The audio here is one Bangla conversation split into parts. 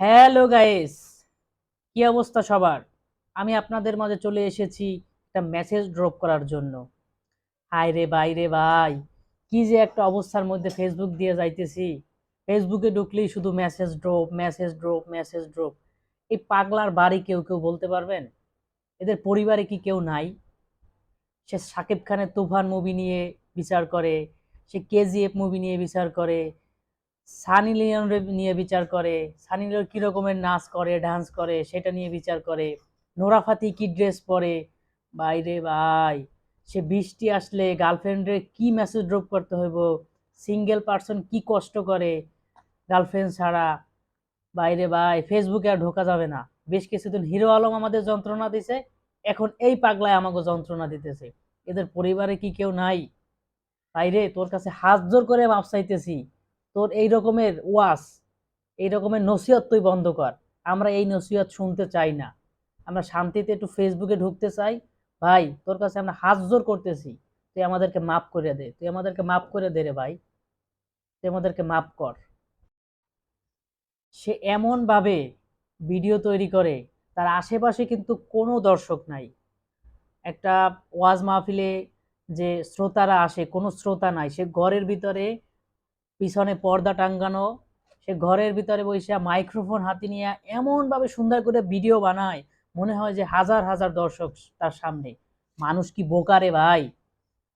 হ্যালো গাইস, কি অবস্থা সবার? আমি আপনাদের মাঝে চলে এসেছি একটা মেসেজ ড্রপ করার জন্য। হাই রে ভাই রে ভাই, কি যে একটা অবস্থার মধ্যে ফেসবুক দিয়ে যাইতেছি। ফেসবুকে ঢুকলেই শুধু message drop message drop message drop এই পাগলার বাড়ি কেউ কেউ বলতে পারবেন? এদের পরিবারে কি কেউ নাই? সে সাকিব খানের তুফান মুভি নিয়ে বিচার করে, সে কেজিএফ মুভি নিয়ে বিচার করে সানি লিওন নিয়ে বিচার করে, সানি লিওন কি রকমের নাচ করে ডান্স করে, সেটা নিয়ে বিচার করে, নোরা ফাতি কি ড্রেস পরে? বাইরে ভাই, সে বৃষ্টি আসলে গার্লফ্রেন্ডের কি মেসেজ ড্রপ করতে হইব? সিঙ্গেল পার্সন কি কষ্ট করে গার্লফ্রেন্ড ছাড়া? বাইরে ভাই ফেসবুকে আর ঢোকা যাবে না। বেশ কিছুদিন হিরো আলম আমাদের যন্ত্রণা দিছে, এখন এই পাগলায় আমাকে যন্ত্রণা দিতেছে। এদের পরিবারে কি কেউ নাই? বাইরে তোর কাছে হাত জোর করে মাপ চাইতেছি। তোর এই রকমের ওয়াস, এই রকমের নসিহত তুই বন্ধ কর। আমরা এই নসিহত শুনতে চাই না। আমরা শান্তিতে একটু ফেসবুকে ঢুকতে চাই। ভাই, তোর কাছে আমরা হাত জোর করতেছি। তুই আমাদেরকে মাফ করে দে। তুই আমাদেরকে মাফ করে দে রে ভাই। তুই আমাদেরকে মাফ কর। সে এমনভাবে ভিডিও তৈরি করে, তার আশেপাশে কিন্তু কোনো দর্শক নাই। একটা ওয়াজ মাহফিলে যে শ্রোতারা আসে, কোনো শ্রোতা নাই। সে ঘরের ভিতরে পিছনে পর্দা টাঙ্গানো সে ঘরের ভিতরে বসে মাইক্রোফোন হাতে নিয়ে এমনভাবে সুন্দর করে ভিডিও বানায়, মনে হয় যে হাজার হাজার দর্শক তার সামনে। মানুষ কি বোকা রে ভাই?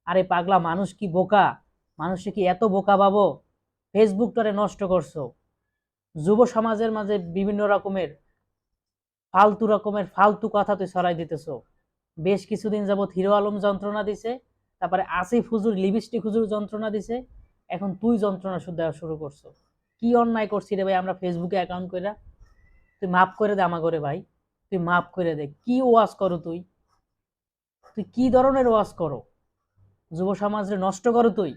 আরে পাগলা, মানুষ কি বোকা? মানুষে কি এত বোকা পাবো ফেসবুকটারে নষ্ট করছ। যুব সমাজের মাঝে বিভিন্ন রকমের, ফালতু রকমের ফালতু কথা তুই ছড়াই দিতেছো। বেশ কিছুদিন যাবৎ হিরো আলম যন্ত্রণা দিছে, তারপরে আসিফ হুজুর, লিপস্টিক হুজুর যন্ত্রণা দিছে এখন তুই যন্ত্রণা দেওয়া শুরু করছ। কি অন্যায় করছি রে ভাই আমরা ফেসবুকে অ্যাকাউন্ট করে তুই মাফ করে দে আমা করে ভাই। তুই মাফ করে দে। কি ওয়াজ করো তুই? তুই কি ধরনের ওয়াজ করো? যুব সমাজে নষ্ট করো তুই?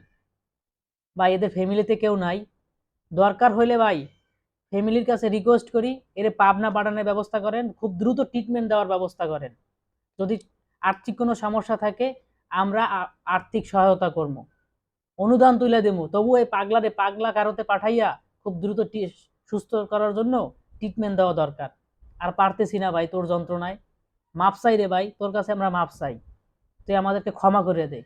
বা এদের ফ্যামিলিতে কেউ নাই। দরকার হইলে ভাই ফ্যামিলির কাছে রিকোয়েস্ট করি, এর পাবনা বাড়ানোর ব্যবস্থা করেন, খুব দ্রুত ট্রিটমেন্ট দেওয়ার ব্যবস্থা করেন। যদি আর্থিক কোনো সমস্যা থাকে, আমরা আর্থিক সহায়তা করব। অনুদান তুলে দেবো। তবু এই পাগলারে পাগলা কারোতে পাঠাইয়া খুব দ্রুত সুস্থ করার জন্য ট্রিটমেন্ট দেওয়া দরকার। আর পারতেছি না ভাই, তোর যন্ত্রণায়। মাপ চাই রে ভাই, তোর কাছে আমরা মাপ চাই। তুই আমাদেরকে ক্ষমা করে দে।